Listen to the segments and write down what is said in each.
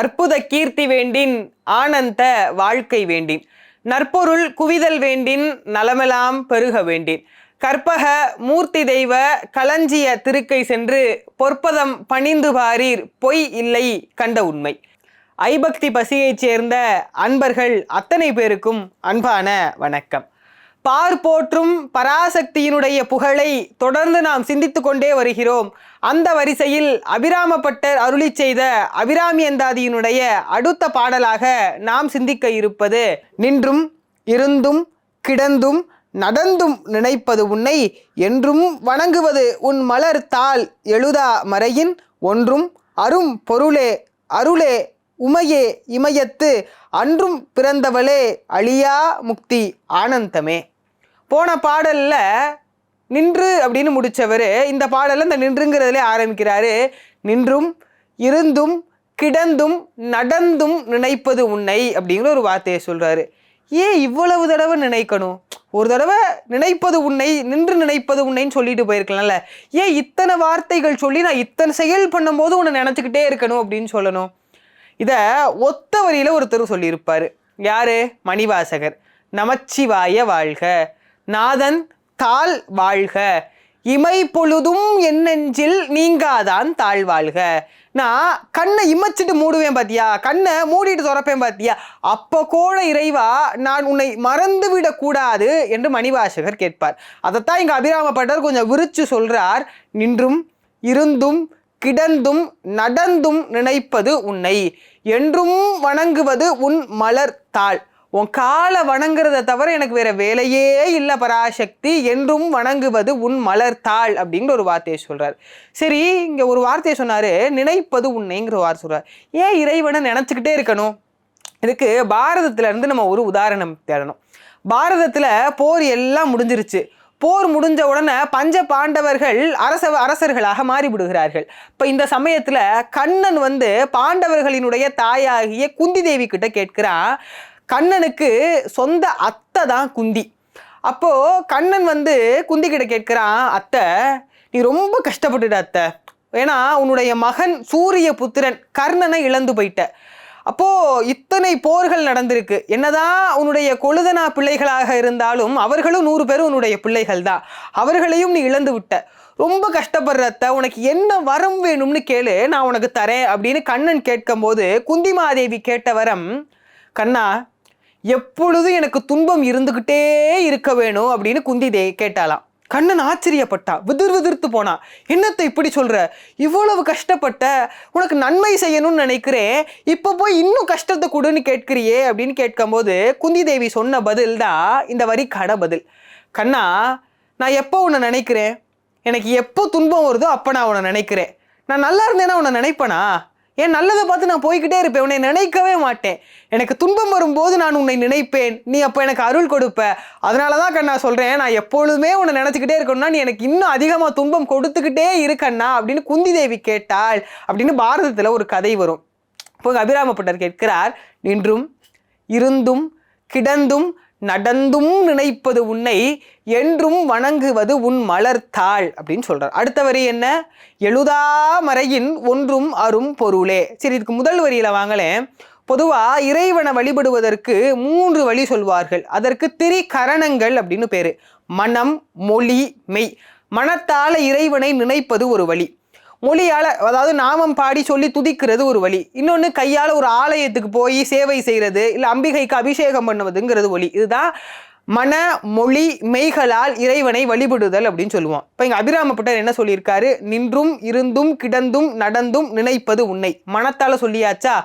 அற்புத கீர்த்தி வேண்டின் ஆனந்த வாழ்க்கை வேண்டின். நற்பொருள் குவிதல் வேண்டின் நலமெல்லாம் பெருக வேண்டின். கற்பக மூர்த்தி தெய்வ களஞ்சிய திருக்கை சென்று பொற்பதம் பணிந்து பாரீர் பொய் இல்லை கண்ட உண்மை. ஐபக்தி பசியைச் சேர்ந்த அன்பர்கள் அத்தனை பேருக்கும் அன்பான வணக்கம். பார் போற்றும் பராசக்தியினுடைய புகழை தொடர்ந்து நாம் சிந்தித்து கொண்டே வருகிறோம். அந்த வரிசையில் அபிராமப்பட்டர் அருளி செய்த அபிராமி அந்தாதியினுடைய அடுத்த பாடலாக நாம் சிந்திக்க இருப்பது நின்றும் இருந்தும் கிடந்தும் நடந்தும் நினைப்பது உன்னை என்றும் வணங்குவது உன் மலர் தாள் எழுதா மறையின் ஒன்றும் அரும் பொருளே அருளே உமையே இமயத்து அன்றும் பிறந்தவளே அழியா முக்தி ஆனந்தமே. போன பாடலில் நின்று அப்படின்னு முடித்தவர் இந்த பாடலில் இந்த நின்றுங்கிறதுலே ஆரம்பிக்கிறாரு நின்றும் இருந்தும் கிடந்தும் நடந்தும் நினைப்பது உன்னை அப்படிங்கிற ஒரு வார்த்தையை சொல்கிறாரு ஏன் இவ்வளவு தடவை நினைக்கணும்? ஒரு தடவை நினைப்பது உன்னை நின்று நினைப்பது உன்னைன்னு சொல்லிட்டு போயிருக்கலாம்ல. ஏன் இத்தனை வார்த்தைகள் சொல்லி நான் இத்தனை செயல் பண்ணும்போது உன்னை நினச்சிக்கிட்டே இருக்கணும் அப்படின்னு சொல்லணும்? இதை ஒத்த வரியில் ஒருத்தர் சொல்லியிருப்பார். யாரு? மணிவாசகர். நமச்சிவாய வாழ்க. நாதன் தாள் வாழ்க. இமை பொழுதும் என் நெஞ்சில் நீங்காதான் தாழ் வாழ்க. நான் கண்ணை இமைச்சிட்டு மூடுவேன் பாத்தியா? கண்ணை மூடிட்டு துறப்பேன் பாத்தியா? அப்போ கூட இறைவா நான் உன்னை மறந்து விடக்கூடாது என்று மணிவாசகர் கேட்பார். அதைத்தான் இங்கே அபிராமப்பட்டர் கொஞ்சம் விரிச்சு சொல்றார். நின்றும் இருந்தும் கிடந்தும் நடந்தும் நினைப்பது உன்னை. என்றும் வணங்குவது உன் மலர் தாள் உன் காலை வணங்குறத தவிர எனக்கு வேற வேலையே இல்லை பராசக்தி. என்றும் வணங்குவது உன் மலர் தாள் அப்படிங்கிற ஒரு வார்த்தையை சொல்றாரு. சரி இங்க ஒரு வார்த்தையை சொன்னாரு. நினைப்பது உன்னைங்கிற வார்த்தை சொல்றாரு. ஏன் இறைவனை நினைச்சுக்கிட்டே இருக்கணும்? இதுக்கு பாரதத்துல இருந்து நம்ம ஒரு உதாரணம் தேடணும். பாரதத்துல போர் எல்லாம் முடிஞ்சிருச்சு. போர் முடிஞ்ச உடனே பஞ்ச பாண்டவர்கள் அரச அரசர்களாக மாறிவிடுகிறார்கள். இப்போ இந்த சமயத்தில் கண்ணன் வந்து பாண்டவர்களினுடைய தாயாகிய குந்தி தேவி கிட்ட கேட்கிறான் கண்ணனுக்கு சொந்த அத்தை தான் குந்தி. அப்போது கண்ணன் வந்து குந்தி கிட்ட கேட்குறான் அத்தை நீ ரொம்ப கஷ்டப்பட்டுட்ட அத்தை. ஏன்னா உன்னுடைய மகன் சூரிய புத்திரன் கர்ணனை இழந்து போயிட்ட. அப்போது இத்தனை போர்கள் நடந்திருக்கு. என்னதான் உன்னுடைய கொழுதனா பிள்ளைகளாக இருந்தாலும் அவர்களும் நூறு பேரும் உன்னுடைய பிள்ளைகள் தான். அவர்களையும் நீ இழந்து விட்ட. ரொம்ப கஷ்டப்படுறத உனக்கு என்ன வரம் வேணும்னு கேளு நான் உனக்கு தரேன். அப்படின்னு கண்ணன் கேட்கும்போது குந்திமாதேவி கேட்ட வரம் கண்ணா எப்பொழுதும் எனக்கு துன்பம் இருந்துகிட்டே இருக்க வேணும் அப்படின்னு குந்தி தே கேட்டாலாம் கண்ணன் ஆச்சரியப்பட்டா. விதிர் விதிர்த்து போனா. என்னத்தை இப்படி சொல்ற? இவ்வளவு கஷ்டப்பட்ட உனக்கு நன்மை செய்யணும்னு நினைக்கிறேன். இப்போ போய் இன்னும் கஷ்டத்தை கொடுன்னு கேட்கிறியே? அப்படின்னு கேட்கும்போது குந்தி தேவி சொன்ன பதில் தான் இந்த வரிக்கான பதில். கண்ணா நான் எப்போ உன்னை நினைக்கிறேன்? எனக்கு எப்போ துன்பம் வருதோ அப்போ நான் உன்னை நினைக்கிறேன். நான் நல்லா இருந்தேன்னா உன்னை நினைப்பனா? ஏன் நல்லதை பார்த்து நான் போய்கிட்டே இருப்பேன். உன்னை நினைக்கவே மாட்டேன். எனக்கு துன்பம் வரும்போது நான் உன்னை நினைப்பேன். நீ அப்போ எனக்கு அருள் கொடுப்ப. அதனால தான் கண்ணா சொல்கிறேன் நான் எப்பொழுதுமே உன்னை நினச்சிக்கிட்டே இருக்கணும்னா நீ எனக்கு இன்னும் அதிகமாக துன்பம் கொடுத்துக்கிட்டே இருக்கண்ணா அப்படின்னு குந்தி தேவி கேட்டாள் அப்படின்னு பாரதத்தில் ஒரு கதை வரும். இப்போ அபிராமப்பட்டர் கேட்கிறார். நின்றும் இருந்தும் கிடந்தும் நடந்தும் நினைப்பது உன்னை என்றும் வணங்குவது உன் மலர்த்தாள் அப்படின்னு சொல்கிறார் அடுத்த வரி என்ன? எழுதா மறையின் ஒன்றும் அரும் பொருளே. சரி இதுக்கு முதல் வரியில் வாங்கலேன் பொதுவாக இறைவனை வழிபடுவதற்கு மூன்று வழி சொல்வார்கள். அதற்கு திரிகரணங்கள் அப்படின்னு பேர். மனம் மொழி மெய். மனத்தால் இறைவனை நினைப்பது ஒரு வழி. மொழியால் அதாவது நாமம் பாடி சொல்லி துதிக்கிறது ஒரு வழி. இன்னொன்று கையால் ஒரு ஆலயத்துக்கு போய் சேவை செய்கிறது இல்லை அம்பிகைக்கு அபிஷேகம் பண்ணுவதுங்கிறது வழி இதுதான் மன மொழி மெய்களால் இறைவனை வழிபடுதல் அப்படின்னு சொல்லுவோம். இப்போ இங்கே அபிராமப்பட்டர் என்ன சொல்லியிருக்காரு? நின்றும் இருந்தும் கிடந்தும் நடந்தும் நினைப்பது உன்னை. மனத்தால் சொல்லியாச்சா?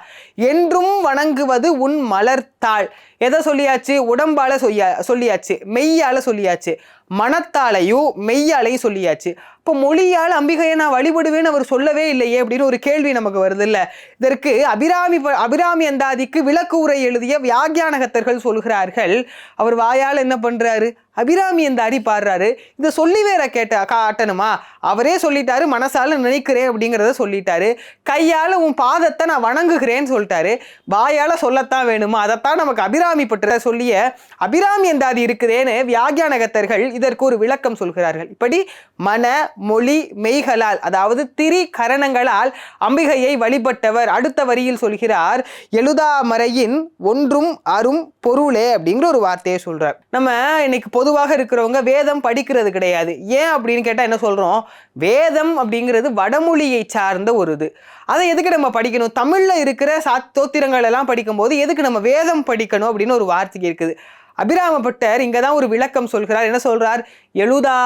என்றும் வணங்குவது உன் மலர்த்தாள். எதை சொல்லியாச்சு? உடம்பால் சொல்லியா சொல்லியாச்சு. மெய்யால் சொல்லியாச்சு. மனத்தாலையும் மெய்யாலையும் சொல்லியாச்சு. இப்போ மொழியால் அம்பிகையை நான் வழிபடுவேன்னு அவர் சொல்லவே இல்லையே அப்படின்னு ஒரு கேள்வி நமக்கு வருது இல்லை இதற்கு அபிராமி அபிராமி அந்தாதிக்கு விளக்கு உரை எழுதிய வியாகியானகத்தர்கள் சொல்கிறார்கள். அவர் வாயால் என்ன பண்ணுறாரு அபிராமி இந்த அரி பாடுறாரு. இதை சொல்லி வேற கேட்ட காட்டணுமா? அவரே சொல்லிட்டாரு மனசால நினைக்கிறேன் அப்படிங்கிறத சொல்லிட்டாரு. கையால் உன் பாதத்தை நான் வணங்குகிறேன்னு சொல்லிட்டாரு. வாயால் சொல்லத்தான் வேணுமா? அதைத்தான் நமக்கு அபிராமி பற்ற சொல்லிய அபிராமி எந்தாதி இருக்குதேன்னு வியாகியானகத்தர்கள் இதற்கு ஒரு விளக்கம் சொல்கிறார்கள். இப்படி மன மொழி மெய்களால் அதாவது திரி கரணங்களால் அம்பிகையை வழிபட்டவர் அடுத்த வரியில் சொல்கிறார் எழுதாமறையின் ஒன்றும் அரும் பொருளே அப்படிங்கிற ஒரு வார்த்தையை சொல்றார். நம்ம இன்னைக்கு பொதுவாக இருக்கிறவங்க வேதம் படிக்கிறது கிடையாது. ஏன் அப்படின்னு கேட்டால் என்ன சொல்கிறோம் வேதம் அப்படிங்கிறது வடமொழியை சார்ந்த ஒரு இது. அதை எதுக்கு நம்ம படிக்கணும்? தமிழில் இருக்கிற சா தோத்திரங்கள் எல்லாம் படிக்கும்போது எதுக்கு நம்ம வேதம் படிக்கணும் அப்படின்னு ஒரு வார்த்தைக்கு இருக்குது. அபிராமப்பட்டர் இங்கே தான் ஒரு விளக்கம் சொல்கிறார். என்ன சொல்கிறார் எழுதா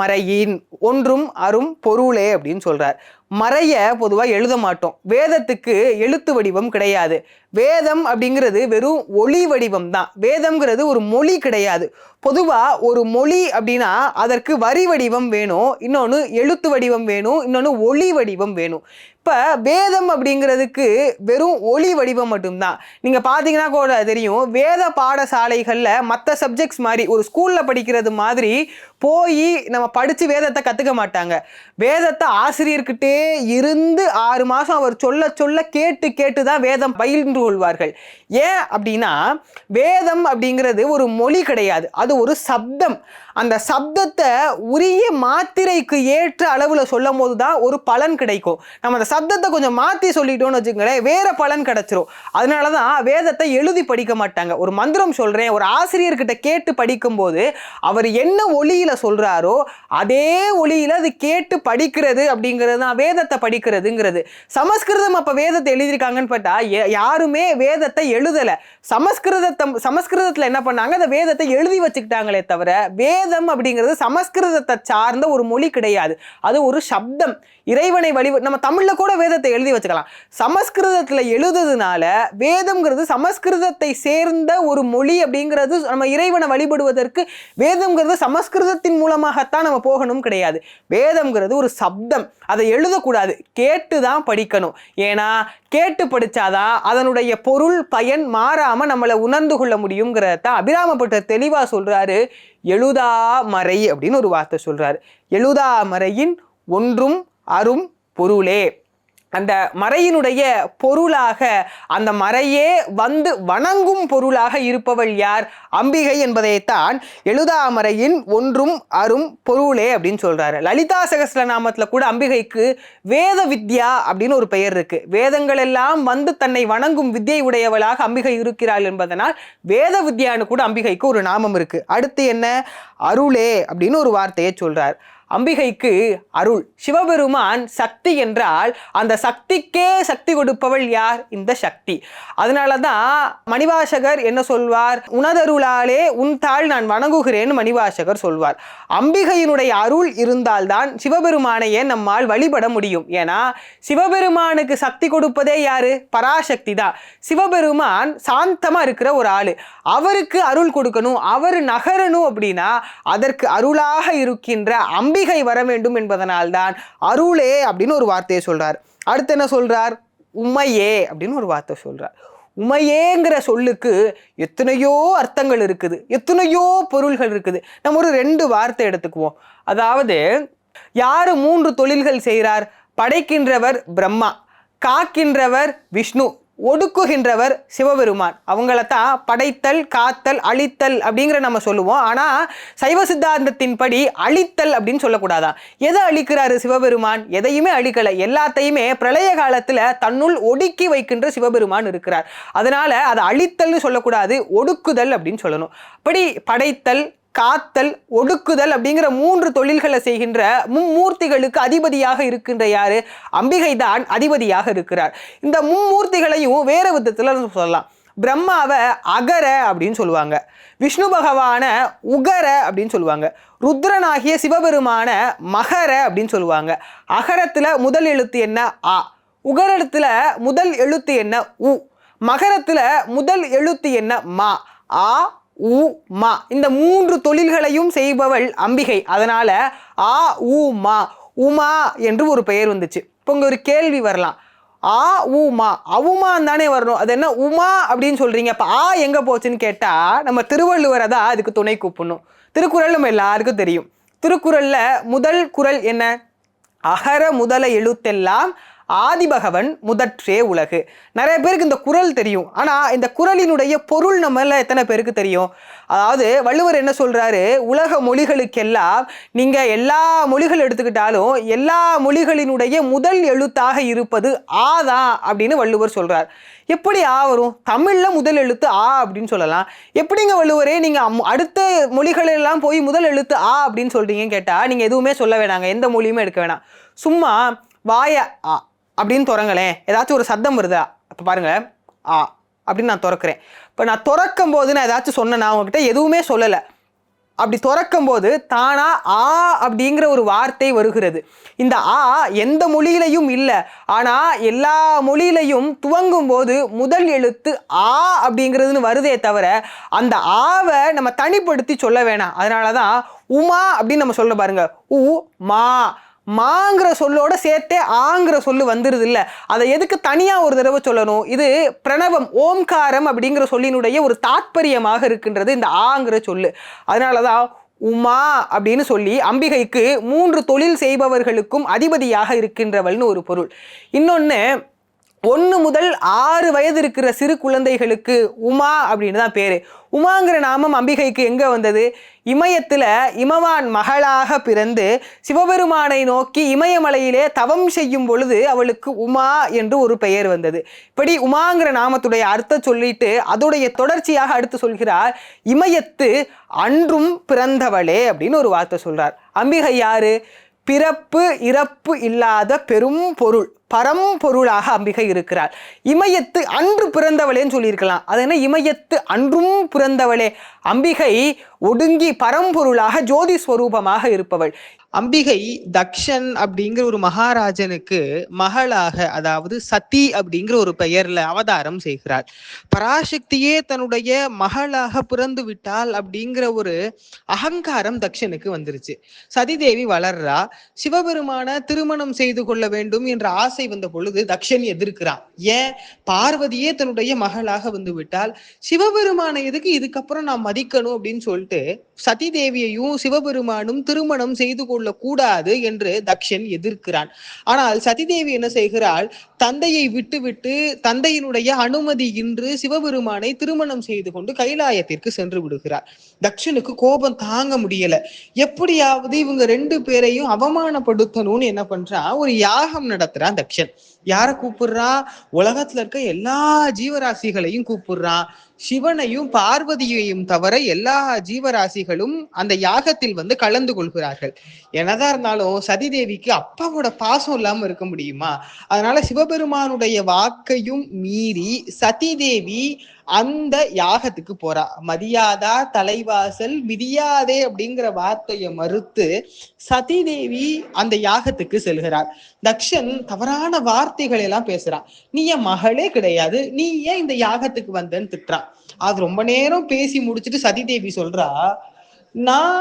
மறையின் ஒன்றும் அரும் பொருளே அப்படின்னு சொல்கிறார் மறைய பொதுவாக எழுத மாட்டோம். வேதத்துக்கு எழுத்து வடிவம் கிடையாது. வேதம் அப்படிங்கிறது வெறும் ஒளி வடிவம் தான். வேதம்ங்கிறது ஒரு மொழி கிடையாது. பொதுவாக ஒரு மொழி அப்படின்னா அதற்கு வரி வடிவம் வேணும் இன்னொன்று எழுத்து வடிவம் வேணும் இன்னொன்று ஒளி வடிவம் வேணும். இப்போ வேதம் அப்படிங்கிறதுக்கு வெறும் ஒளி வடிவம் மட்டும்தான். நீங்கள் பார்த்தீங்கன்னா கூட தெரியும் வேத பாடசாலைகளில் மற்ற சப்ஜெக்ட்ஸ் மாதிரி ஒரு ஸ்கூலில் படிக்கிறது மாதிரி போய் நம்ம படித்து வேதத்தை கற்றுக்க மாட்டாங்க. வேதத்தை ஆசிரியர்கிட்டே இருந்து ஆறு மாதம் அவர் சொல்ல சொல்ல கேட்டு கேட்டு தான் வேதம் பயின்று கொள்வார்கள். ஏன் அப்படின்னா வேதம் அப்படிங்கிறது ஒரு மொழி கிடையாது. அது ஒரு சப்தம். அந்த சப்தத்தை உரிய மாத்திரைக்கு ஏற்ற அளவில் சொல்லும் போது தான் ஒரு பலன் கிடைக்கும். நம்ம அந்த சப்தத்தை கொஞ்சம் மாற்றி சொல்லிட்டோம்னு வச்சுக்கோங்களேன் வேற பலன் கிடைச்சிரும். அதனால தான் வேதத்தை எழுதி படிக்க மாட்டாங்க. ஒரு மந்திரம் சொல்கிறேன் ஒரு ஆசிரியர்கிட்ட கேட்டு படிக்கும்போது அவர் என்ன ஒளியில் சொல்கிறாரோ அதே ஒளியில் அது கேட்டு படிக்கிறது அப்படிங்கிறது தான் வேதத்தை படிக்கிறதுங்கிறது. சமஸ்கிருதம் அப்போ வேதத்தை எழுதியிருக்காங்கன்னு பார்த்தா யாருமே வேதத்தை எழுதலை. சமஸ்கிருதத்தை சமஸ்கிருதத்தில் என்ன பண்ணாங்க? அந்த வேதத்தை எழுதி வச்சுக்கிட்டாங்களே தவிர வேதம் அப்படிங்கிறது சமஸ்கிருதத்தை சார்ந்த ஒரு மொழி கிடையாது. அது ஒரு சப்தம். இறைவனை வழி நம்ம தமிழில் கூட வேதத்தை எழுதி வச்சுக்கலாம். சமஸ்கிருதத்தில் எழுதுறதுனால வேதம்ங்கிறது சமஸ்கிருதத்தை சேர்ந்த ஒரு மொழி அப்படிங்கிறது நம்ம இறைவனை வழிபடுவதற்கு வேதம்ங்கிறது சமஸ்கிருதத்தின் மூலமாகத்தான் நம்ம போகணும் கிடையாது. வேதம்ங்கிறது ஒரு சப்தம். அதை எழுதக்கூடாது. கேட்டு தான் படிக்கணும். ஏன்னா கேட்டு படித்தாதான் அதனுடைய பொருள் பய பயன் மாறாம நம்மளை உணர்ந்து கொள்ள முடியுங்கிறத அபிராமப்பட்ட அபிராமப்பட்டர் தெளிவா சொல்றாரு. எழுதா மறை அப்படின்னு ஒரு வார்த்தை சொல்றாரு. எழுதா மறையின் ஒன்றும் அரும் பொருளே. அந்த மறையினுடைய பொருளாக அந்த மறையே வந்து வணங்கும் பொருளாக இருப்பவள் யார்? அம்பிகை என்பதைத்தான் எழுதாமறையின் ஒன்றும் அரும் பொருளே அப்படின்னு சொல்றாரு. லலிதா சகஸ்ரநாமத்தில் கூட அம்பிகைக்கு வேத வித்யா அப்படின்னு ஒரு பெயர் இருக்கு. வேதங்கள் எல்லாம் வந்து தன்னை வணங்கும் வித்யை உடையவளாக அம்பிகை இருக்கிறாள் என்பதனால் வேத வித்யான்னு கூட அம்பிகைக்கு ஒரு நாமம் இருக்கு. அடுத்து என்ன? அருளே அப்படின்னு ஒரு வார்த்தையை சொல்றார். அம்பிகைக்கு அருள். சிவபெருமான் சக்தி என்றால் அந்த சக்திக்கே சக்தி கொடுப்பவள் யார்? இந்த சக்தி. அதனால தான் மணிவாசகர் என்ன சொல்வார்? உனதருளாலே உன் தாள் நான் வணங்குகிறேன்னு மணிவாசகர் சொல்வார். அம்பிகையினுடைய அருள் இருந்தால்தான் சிவபெருமானையே நம்மால் வழிபட முடியும்? ஏன்னா சிவபெருமானுக்கு சக்தி கொடுப்பதே யாரு? பராசக்தி தான். சிவபெருமான் சாந்தமாக இருக்கிற ஒரு ஆள். அவருக்கு அருள் கொடுக்கணும் அவர் நகரணும் அப்படின்னா அதற்கு அருளாக இருக்கின்ற அம்பிகை வர வேண்டும் என்பதனால்தான் அருளே அப்படின்னு ஒரு வார்த்தையை சொல்கிறார் அடுத்து என்ன சொல்கிறார் உமையே அப்படின்னு ஒரு வார்த்தை சொல்கிறார் உமையேங்கிற சொல்லுக்கு எத்தனையோ அர்த்தங்கள் இருக்குது. எத்தனையோ பொருள்கள் இருக்குது. நம்ம ஒரு ரெண்டு வார்த்தை எடுத்துக்குவோம். அதாவது யார் மூன்று தொழில்கள் செய்கிறார்? படைக்கின்றவர் பிரம்மா காக்கின்றவர் விஷ்ணு. ஒடுக்குகின்றவர் சிவபெருமான். அவங்கள தான் படைத்தல் காத்தல் அழித்தல் அப்படிங்கிற நம்ம சொல்லுவோம். ஆனால் சைவ சித்தாந்தத்தின்படி அழித்தல் அப்படின்னு சொல்லக்கூடாதான். எதை அழிக்கிறாரு சிவபெருமான்? எதையுமே அழிக்கலை. எல்லாத்தையுமே பிரளய காலத்தில் தன்னுள் ஒடுக்கி வைக்கின்ற சிவபெருமான் இருக்கிறார். அதனால அதை அழித்தல்னு சொல்லக்கூடாது ஒடுக்குதல் அப்படின்னு சொல்லணும். அப்படி படைத்தல் காத்தல் ஒடுக்குதல் அப்படிங்கிற மூன்று தொழில்களை செய்கின்ற மும்மூர்த்திகளுக்கு அதிபதியாக இருக்கின்ற யாரு? அம்பிகை தான் அதிபதியாக இருக்கிறார். இந்த மும்மூர்த்திகளையும் வேற விதத்தில் சொல்லலாம். பிரம்மாவை அகர அப்படின்னு சொல்லுவாங்க. விஷ்ணு பகவான உகர அப்படின்னு சொல்லுவாங்க. ருத்ரனாகிய சிவபெருமான மகர அப்படின்னு சொல்லுவாங்க. அகரத்தில் முதல் எழுத்து என்ன? ஆ உகரத்தில் முதல் எழுத்து என்ன? உ. மகரத்தில் முதல் எழுத்து என்ன? மா. ஆ. உ மா. இந்த மூன்று தொழில்களையும் செய்பவள் அம்பிகை. அதனால ஆ உ மா. உமா என்று ஒரு பெயர் வந்துச்சு. இப்போ இங்கே ஒரு கேள்வி வரலாம். ஆ உமா அவுமான் தானே வரணும். அது என்ன உமா அப்படின்னு சொல்றீங்க. அப்போ ஆ எங்கே போச்சுன்னு கேட்டால் நம்ம திருவள்ளுவரை தான் அதுக்கு துணை கூப்பிடணும். திருக்குறள் நம்ம எல்லாருக்கும் தெரியும். திருக்குறளில் முதல் குறள் என்ன? அகர முதல எழுத்தெல்லாம் ஆதிபகவன் முதற்றே உலகு. நிறைய பேருக்கு இந்த குறள் தெரியும். ஆனால் இந்த குறளினுடைய பொருள் நம்மள எத்தனை பேருக்கு தெரியும்? அதாவது வள்ளுவர் என்ன சொல்கிறாரு உலக மொழிகளுக்கெல்லாம் நீங்கள் எல்லா மொழிகள் எடுத்துக்கிட்டாலும் எல்லா மொழிகளினுடைய முதல் எழுத்தாக இருப்பது ஆ தான் அப்படின்னு வள்ளுவர் சொல்கிறார் எப்படி ஆ வரும்? தமிழில் முதல் எழுத்து ஆ அப்படின்னு சொல்லலாம். எப்படிங்க வள்ளுவரே நீங்கள் அம்- அடுத்த மொழிகளெல்லாம் போய் முதல் எழுத்து ஆ அப்படின்னு சொல்கிறீங்கன்னு கேட்டால் நீங்கள் எதுவுமே சொல்ல வேணாங்க. எந்த மொழியுமே எடுக்க வேணாம். சும்மா வாய ஆ அப்படின்னு திறங்களேன் ஏதாச்சும் ஒரு சத்தம் வருதா? அப்போ பாருங்கள் ஆ அப்படின்னு நான் திறக்கிறேன். இப்போ நான் திறக்கும் போது நான் ஏதாச்சும் சொன்னேன்னா அவங்ககிட்ட எதுவுமே சொல்லலை. அப்படி திறக்கும் போது தானாக ஆ அப்படிங்கிற ஒரு வார்த்தை வருகிறது. இந்த ஆ எந்த மொழியிலையும் இல்லை. ஆனால் எல்லா மொழியிலையும் துவங்கும் போது முதல் எழுத்து ஆ அப்படிங்கிறதுன்னு வருதே தவிர அந்த ஆவை நம்ம தனிப்படுத்தி சொல்ல வேணாம். அதனால தான் உமா அப்படின்னு நம்ம சொல்ல பாருங்க. உ மா மாங்கிற சொல்லோட சேர்த்தே ஆங்கிற சொல்லு வந்துருது இல்லை அதை எதுக்கு தனியாக ஒரு தடவை சொல்லணும்? இது பிரணவம் ஓம்காரம் அப்படிங்கிற சொல்லினுடைய ஒரு தாத்பரியமாக இருக்கின்றது இந்த ஆங்கிற சொல்லு. அதனால தான் உமா அப்படின்னு சொல்லி அம்பிகைக்கு மூன்று தொழில் செய்பவர்களுக்கும் அதிபதியாக இருக்கின்றவள்னு ஒரு பொருள். இன்னொன்று ஒன்று முதல் ஆறு வயது இருக்கிற சிறு குழந்தைகளுக்கு உமா அப்படின்னு தான் பேர். உமாங்கிற நாமம் அம்பிகைக்கு எங்கே வந்தது? இமயத்தில் இமவான் மகளாக பிறந்து சிவபெருமானை நோக்கி இமயமலையிலே தவம் செய்யும் பொழுது அவளுக்கு உமா என்று ஒரு பெயர் வந்தது. இப்படி உமாங்கிற நாமத்துடைய அர்த்தம் சொல்லிட்டு அதோடைய தொடர்ச்சியாக அடுத்து சொல்கிறார் இமயத்து அன்றும் பிறந்தவளே அப்படின்னு ஒரு வார்த்தை சொல்கிறார் அம்பிகை யாரு? பிறப்பு இறப்பு இல்லாத பெரும் பொருள். பரம்பொருளாக அம்பிகை இருக்கிறாள். இமயத்து அன்று பிறந்தவளேன்னு சொல்லியிருக்கலாம். அது என்ன? இமயத்து அன்றும் பிறந்தவளே. அம்பிகை ஒடுங்கி பரம்பொருளாக ஜோதி ஸ்வரூபமாக இருப்பவள். அம்பிகை தக்ஷன் அப்படிங்கிற ஒரு மகாராஜனுக்கு மகளாக அதாவது சதி அப்படிங்கிற ஒரு பெயர்ல அவதாரம் செய்கிறாள். பராசக்தியே தன்னுடைய மகளாக பிறந்து விட்டாள் அப்படிங்கிற ஒரு அகங்காரம் தக்ஷனுக்கு வந்துருச்சு. சதிதேவி வளர்றா. சிவபெருமான திருமணம் செய்து கொள்ள வேண்டும் என்ற ஆசை வந்த பொழுது தக்ஷன் எதிர்க்கிறான். ஏன்? பார்வதியே தன்னுடைய மகளாக வந்து விட்டால் சிவபெருமானை எதுக்கு இதுக்கப்புறம் நான் மதிக்கணும் அப்படின்னு சொல்லிட்டு சதிதேவியையும் சிவபெருமானும் திருமணம் செய்து கொள்ள கூடாது என்று தக்ஷன் எதிர்க்கிறான். ஆனால் சதிதேவி என்ன செய்கிறாள்? தந்தையை விட்டுவிட்டு தந்தையினுடைய அனுமதி இன்று சிவபெருமானை திருமணம் செய்து கொண்டு கைலாயத்திற்கு சென்று விடுகிறார். தக்ஷனுக்கு கோபம் தாங்க முடியல. எப்படியாவது இவங்க ரெண்டு பேரையும் அவமானப்படுத்தணும்னு என்ன பண்றான் ஒரு யாகம் நடத்துறான் தக்ஷன். யார கூப்பிடுறா? உலகத்துல இருக்க எல்லா ஜீவராசிகளையும் கூப்பிடுறா. சிவனையும் பார்வதியையும் தவிர எல்லா ஜீவராசிகளும் அந்த யாகத்தில் வந்து கலந்து கொள்கிறார்கள். என்னதான் இருந்தாலும் சதிதேவிக்கு அப்பாவோட பாசம் இல்லாம இருக்க முடியுமா? அதனால சிவபெருமானுடைய வாக்கையும் மீறி சதிதேவி அந்த யாகத்துக்கு போறா. மதியாதா தலைவாசல் மிதியாதே அப்படிங்கிற வார்த்தையை மறுத்து சதிதேவி அந்த யாகத்துக்கு செல்கிறார் தக்ஷன் தவறான வார்த்தைகள் எல்லாம் பேசுறான் நீ என் மகளே கிடையாது. நீ ஏன் இந்த யாகத்துக்கு வந்தன்னு திட்டுறான் அது ரொம்ப நேரம் பேசி முடிச்சுட்டு சதிதேவி சொல்றா நான்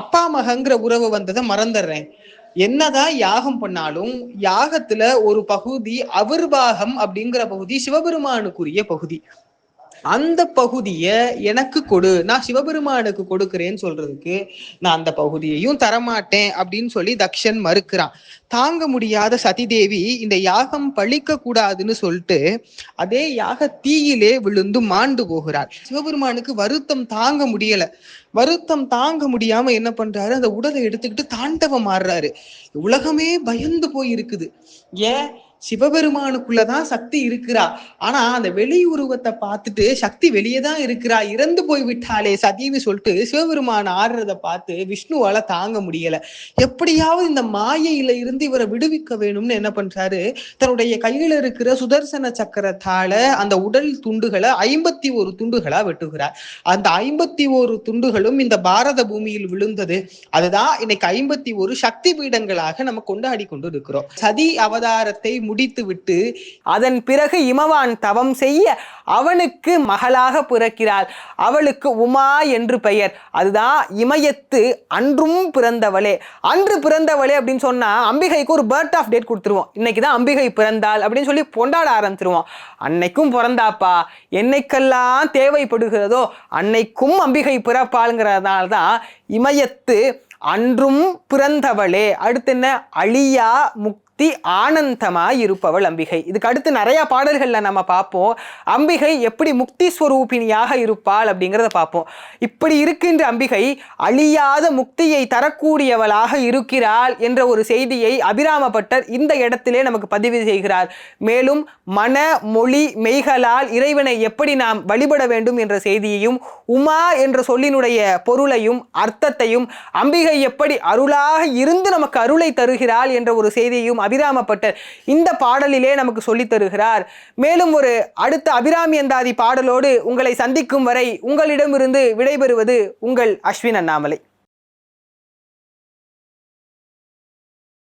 அப்பா மகங்கிற உறவு வந்ததை மறந்துடுறேன். என்னதான் யாகம் பண்ணாலும் யாகத்துல ஒரு பகுதி அவிர்வாகம் அப்படிங்கிற பகுதி சிவபெருமானுக்குரிய பகுதி. அந்த பகுதிய எனக்கு கொடு நான் சிவபெருமானுக்கு கொடுக்கிறேன்னு சொல்றதுக்கு நான் அந்த பகுதியையும் தரமாட்டேன் அப்படின்னு சொல்லி தக்ஷன் மறுக்கிறான். தாங்க முடியாத சதிதேவி இந்த யாகம் பழிக்க கூடாதுன்னு சொல்லிட்டு அதே யாக தீயிலே விழுந்து மாண்டு போகிறார் சிவபெருமானுக்கு வருத்தம் தாங்க முடியல. வருத்தம் தாங்க முடியாம என்ன பண்றாரு? அந்த உடலை எடுத்துக்கிட்டு தாண்டவம் மாறுறாரு உலகமே பயந்து போய் இருக்குது ஏன்? சிவபெருமானுக்குள்ளதான் சக்தி இருக்கிறா. ஆனா அந்த வெளி உருவத்தை பார்த்துட்டு சக்தி வெளியே தான் இருக்கிறா. இறந்து போய் விட்டாளே சதின்னு சொல்லிட்டு சிவபெருமான் ஆடுறத பார்த்து விஷ்ணுவால தாங்க முடியல. எப்படியாவது இந்த மாயையில இருந்து இவரை விடுவிக்க வேணும்னு என்ன பண்றாரு? தன்னுடைய கையில இருக்கிற சுதர்சன சக்கரத்தால அந்த உடல் துண்டுகளை ஐம்பத்தி ஒரு துண்டுகளா வெட்டுகிறார். அந்த ஐம்பத்தி ஒரு துண்டுகளும் இந்த பாரத பூமியில் விழுந்தது. அதுதான் இன்னைக்கு ஐம்பத்தி ஒரு சக்தி பீடங்களாக நம்ம கொண்டாடி கொண்டு இருக்கிறோம் சதி அவதாரத்தை முடித்துவிட்டு அதன் பிறகு இமவான் தவம் செய்ய அவனுக்கு மகளாக பிறக்கிறாள். அவளுக்கு உமா என்று பெயர். அதுதான் இமயத்து அன்றும் பிறந்தவளே. அன்று பிறந்தவளே அப்படின்னு சொன்னா அம்பிகைக்கு ஒரு பர்த் ஆஃப் டேட் கொடுத்துருவோம். இன்னைக்கு தான் அம்பிகை பிறந்தாள் அப்படின்னு சொல்லி கொண்டாட ஆரம்பிச்சிருவோம். அன்னைக்கும் பிறந்தாப்பா. என்னைக்கெல்லாம் தேவைப்படுகிறதோ அன்னைக்கும் அம்பிகை பிறப்பாளுங்கிறதுனால தான் இமயத்து அன்றும் பிறந்தவளே. அடுத்து என்ன? அழியா முக் முக்தி ஆனந்தமாய் இருப்பவள் அம்பிகை. இதுக்கு அடுத்து நிறையா பாடல்களில் நம்ம பார்ப்போம். அம்பிகை எப்படி முக்தி ஸ்வரூபிணியாக இருப்பாள் அப்படிங்கிறத பார்ப்போம். இப்படி இருக்கின்ற அம்பிகை அழியாத முக்தியை தரக்கூடியவளாக இருக்கிறாள் என்ற ஒரு செய்தியை அபிராமப்பட்டர் இந்த இடத்திலே நமக்கு பதிவு செய்கிறார். மேலும் மன மொழி மெய்களால் இறைவனை எப்படி நாம் வழிபட வேண்டும் என்ற செய்தியையும் உமா என்ற சொல்லினுடைய பொருளையும் அர்த்தத்தையும் அம்பிகை எப்படி அருளாக இருந்து நமக்கு அருளை தருகிறாள் என்ற ஒரு செய்தியையும் அபிராமப்பட்டர் இந்த பாடலிலே நமக்கு சொல்லித் தருகிறார். மேலும் ஒரு அடுத்த அபிராமி அந்தாதி பாடலோடு உங்களை சந்திக்கும் வரை உங்களிடமிருந்து விடைபெறுவது உங்கள் அஸ்வின் அண்ணாமலை.